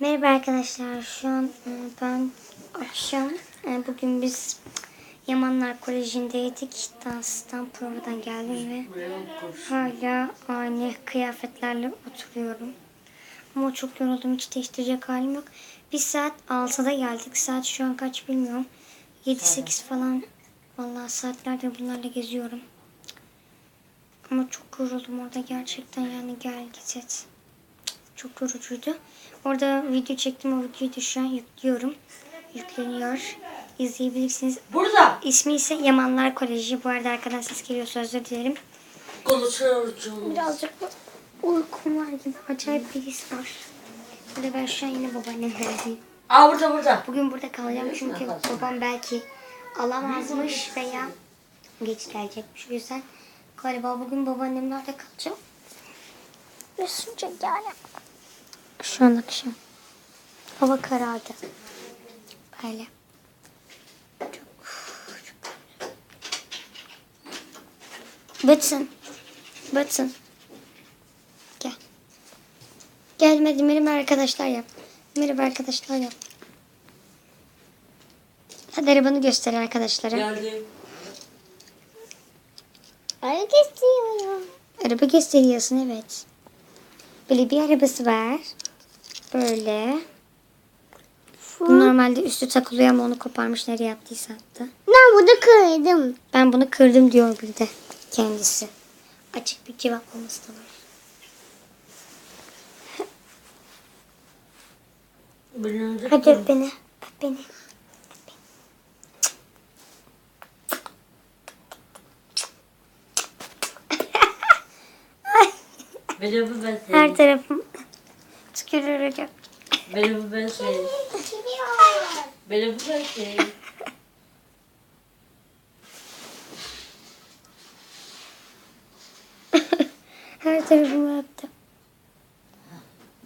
Merhaba arkadaşlar. Şu an e, ben akşam e, bugün biz Yamanlar Koleji'ndeydik. Danstan provadan geldim ve hala aynı kıyafetlerle oturuyorum. Ama çok yoruldum. Hiç değiştirecek halim yok. Biz saat 6'da geldik. Saat şu an kaç bilmiyorum. 7-8 falan. Vallahi saatlerdir bunlarla geziyorum. Ama çok yoruldum orada gerçekten yani gel git et. Çok yorucuydu. Orada video çektim. O videoyu da şu an yüklüyorum. Yükleniyor. İzleyebilirsiniz. Burada. İsmi ise Yamanlar Koleji. Bu arada arkadan ses geliyorsa özür dilerim. Konuşuyoruz. Birazcık uykum var gibi. Acayip bir his var. Burada ben şu an yine babaannemlerdeyim. Aa burada burada. Bugün burada kalacağım çünkü babam belki alamazmış veya geç gelecekmiş. O yüzden galiba bugün babaannemlerde kalacağım. Ve sıcak yani. Şu an akşam. Hava karardı. Böyle. Çok, çok Batın. Batın. Gel. Gel hadi merhaba arkadaşlar yap. Merhaba arkadaşlar yap. Hadi arabanı göster arkadaşlara. Geldim. Araba gösteriyorum. Araba gösteriyorsun evet. Böyle bir arabası var. Böyle. Bu normalde üstü takılıyor ama onu koparmış nereye attıysa attı. Ben bunu kırdım. Ben bunu kırdım diyor bir de kendisi. Açık bir cevaplaması da var. Hadi öp beni. Öp beni. Her tarafım tükürürüm. Benim bu ben seveyim. Benim bu ben seveyim. Her tarafımı öptüm.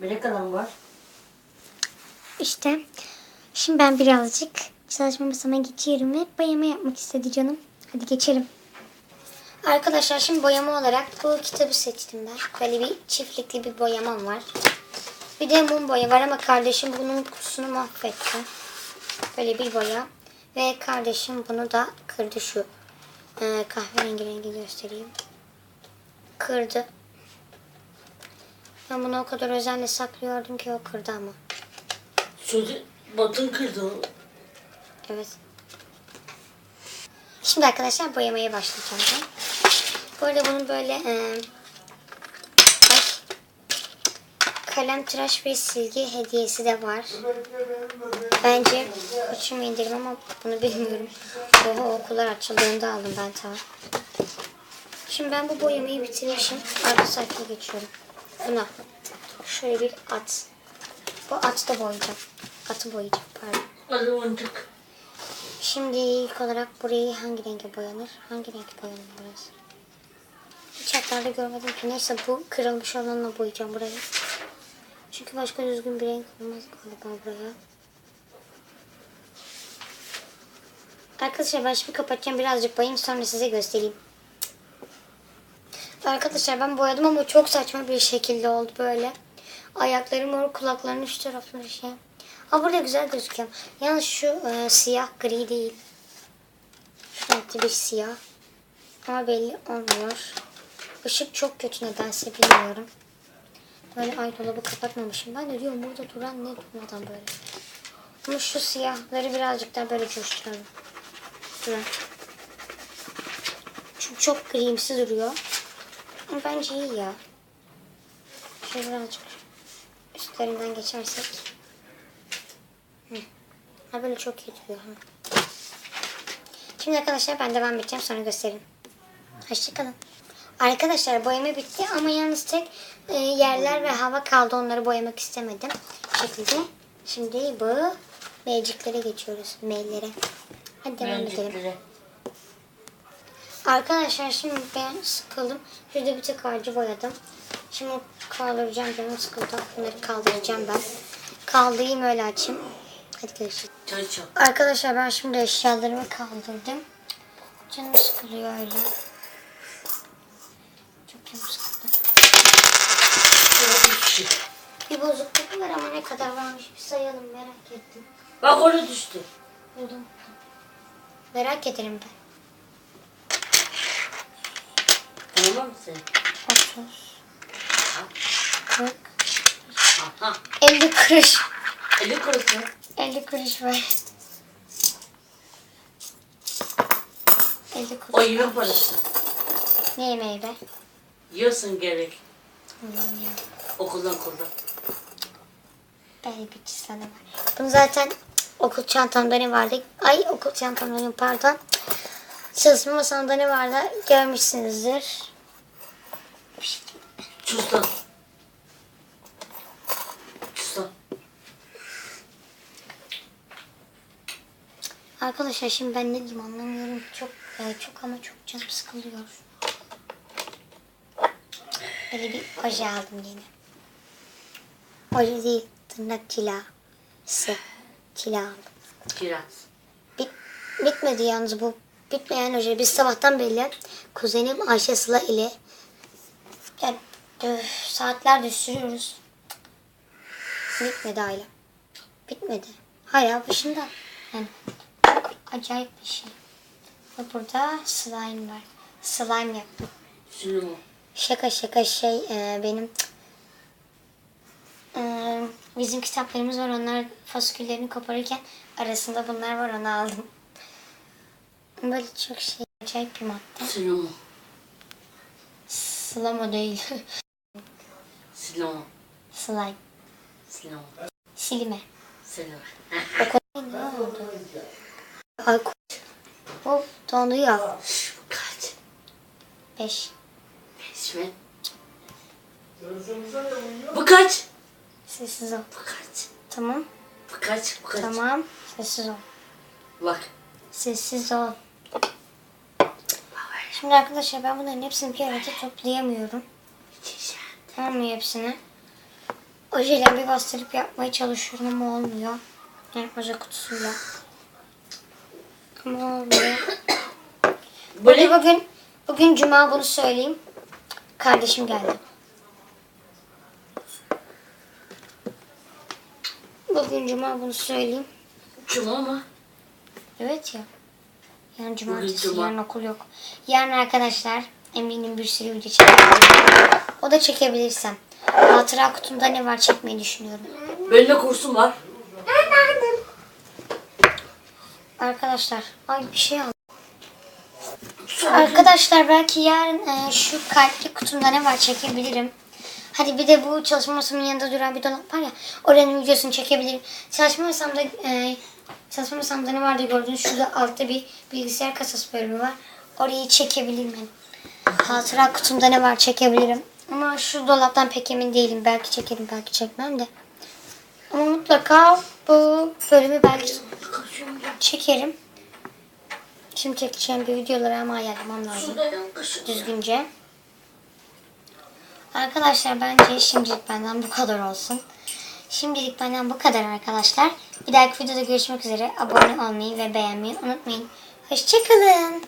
Ne kadar var? İşte şimdi ben birazcık çalışma masama geçiyorum ve boyama yapmak istedi canım. Hadi geçelim. Arkadaşlar şimdi boyama olarak bu kitabı seçtim ben. Böyle bir çiftlikli bir boyamam var. Bir de mum boya var ama kardeşim bunun kutusunu mahvetti. Böyle bir boya. Ve kardeşim bunu da kırdı şu e, kahverengi rengi göstereyim. Kırdı. Ben bunu o kadar özenle saklıyordum ki o kırdı ama. Çocuk batın kırdı. o. Evet. Şimdi arkadaşlar boyamaya başlayacağım ben. Bu arada bunun böyle e, ay, kalem, tıraş ve silgi hediyesi de var. Bence uçum indirim ama bunu bilmiyorum. Oha okullar açıldığında aldım ben tamam. Şimdi ben bu boyamayı bitirmişim. Arka sayfaya geçiyorum. Buna şöyle bir at. Bu atı da boyayacağım. Atı boyayacağım pardon. Şimdi ilk olarak burayı hangi renge boyanır? Hangi renk boyanır burası? Hiç hatlarda görmedim ki. Neyse bu kırılmış olanla boyayacağım burayı. Çünkü başka düzgün bir renk olmaz galiba buraya. Arkadaşlar ben şimdi kapatacağım. Birazcık boyayayım sonra size göstereyim. Arkadaşlar ben boyadım ama çok saçma bir şekilde oldu böyle. Ayakları mor, kulaklarının üst tarafları şey. Ha burada güzel gözüküyor. Yalnız şu e, siyah gri değil. Şu renkli bir siyah. Ama belli olmuyor. Işık çok kötü nedense bilmiyorum. Böyle ay dolabı kapatmamışım. Ben de diyorum burada duran ne durmadan böyle. Ama şu siyahları birazcık daha böyle coşturalım. Duran. Çünkü çok grimsi duruyor. Ama bence iyi ya. Şöyle birazcık üstlerinden geçersek. Ha böyle çok iyi duruyor. Ha. Şimdi arkadaşlar ben devam edeceğim sonra göstereyim. Hoşçakalın. Arkadaşlar boyama bitti ama yalnız tek e, yerler ve hava kaldı. Onları boyamak istemedim. Bu şekilde. Şimdi bu meyciklere geçiyoruz. Maillere. Hadi devam edelim. Arkadaşlar şimdi ben sıkıldım. Şurada bir tek ağacı boyadım. Şimdi kaldıracağım canım sıkıldı. Bunları kaldıracağım ben. Kaldırayım öyle açayım. Hadi görüşürüz. Çay çal. Arkadaşlar ben şimdi eşyalarımı kaldırdım. Canım sıkılıyor öyle. Bir bozukluk var ama ne kadar varmış bir sayalım merak ettim. Bak orada düştü. Buldum. Merak ederim ben. Tamam mı sen? 30, 40, Aha. 50 kuruş. 50 kuruş mu? 50 kuruş var. 50 kuruş. O yemek parası. Ne yemeği be? Yiyorsun gerek. Ya. Okuldan okuldan. Belki sana var. Bunu zaten okul çantamda ne vardı? Ay okul çantamda ne pardon. Çalışma masamda ne vardı? Görmüşsünüzdür. Cüzdan. Cüzdan. Arkadaşlar şimdi ben ne diyeyim anlamıyorum. Çok e, çok ama çok canım sıkılıyor. Böyle bir oje aldım yine. Oje değil tırnak cilası. Cila aldım. Kiraz. Bit, bitmedi yalnız bu. Bitmeyen oje. Biz sabahtan beri kuzenim Ayşe Sıla ile yani, öf, saatlerdir sürüyoruz. Bitmedi hala. Bitmedi. Hala başında. Yani acayip bir şey. Ve burada slime var. Slime yaptım. Sülüm. Şaka şaka şey e, benim e, bizim kitaplarımız var. Onlar fasküllerini koparırken arasında bunlar var. Onu aldım. Böyle çok şey acayip bir madde. Sülüm. Slime değil. Sülüm. Slime. Sülüm. Silime. Sülüm. O ne oldu? Ay ko- Hop donuyor. Kaç? Beş. Mi? Bu kaç? Sessiz ol. Bu kaç? Tamam. Bu kaç? Bu kaç? Tamam. Sessiz ol. Bak. Sessiz ol. Şimdi arkadaşlar ben bunların hepsini bir arada toplayamıyorum. Olmuyor hepsini. Ojeyle bir bastırıp yapmaya çalışıyorum ama olmuyor. Yani oje kutusuyla. Ama olmuyor. Böyle Bugün, bugün cuma bunu söyleyeyim. Kardeşim geldi. Bugün cuma bunu söyleyeyim. cuma mı? Evet ya. Yarın cumartesi, cuma. yarın okul yok. Yarın arkadaşlar eminim bir sürü video çekebilirim. O da çekebilirsem. Hatıra kutumda ne var çekmeyi düşünüyorum. Benim de kursum var. Arkadaşlar ay bir şey aldım. Arkadaşlar belki yarın e, şu kalpli kutumda ne var çekebilirim. Hadi bir de bu çalışma masamın yanında duran bir dolap var ya. Oranın videosunu çekebilirim. Çalışma masamda e, çalışma masamda ne vardı gördüğünüz şurada altta bir bilgisayar kasası bölümü var. Orayı çekebilirim ben. Hatıra kutumda ne var çekebilirim. Ama şu dolaptan pek emin değilim. Belki çekerim belki çekmem de. Ama mutlaka bu bölümü belki çekerim. Şimdi çekeceğim bir videoları ama ayarlamam lazım düzgünce. Arkadaşlar bence şimdilik benden bu kadar olsun. Şimdilik benden bu kadar arkadaşlar. Bir dahaki videoda görüşmek üzere. Abone olmayı ve beğenmeyi unutmayın. Hoşçakalın.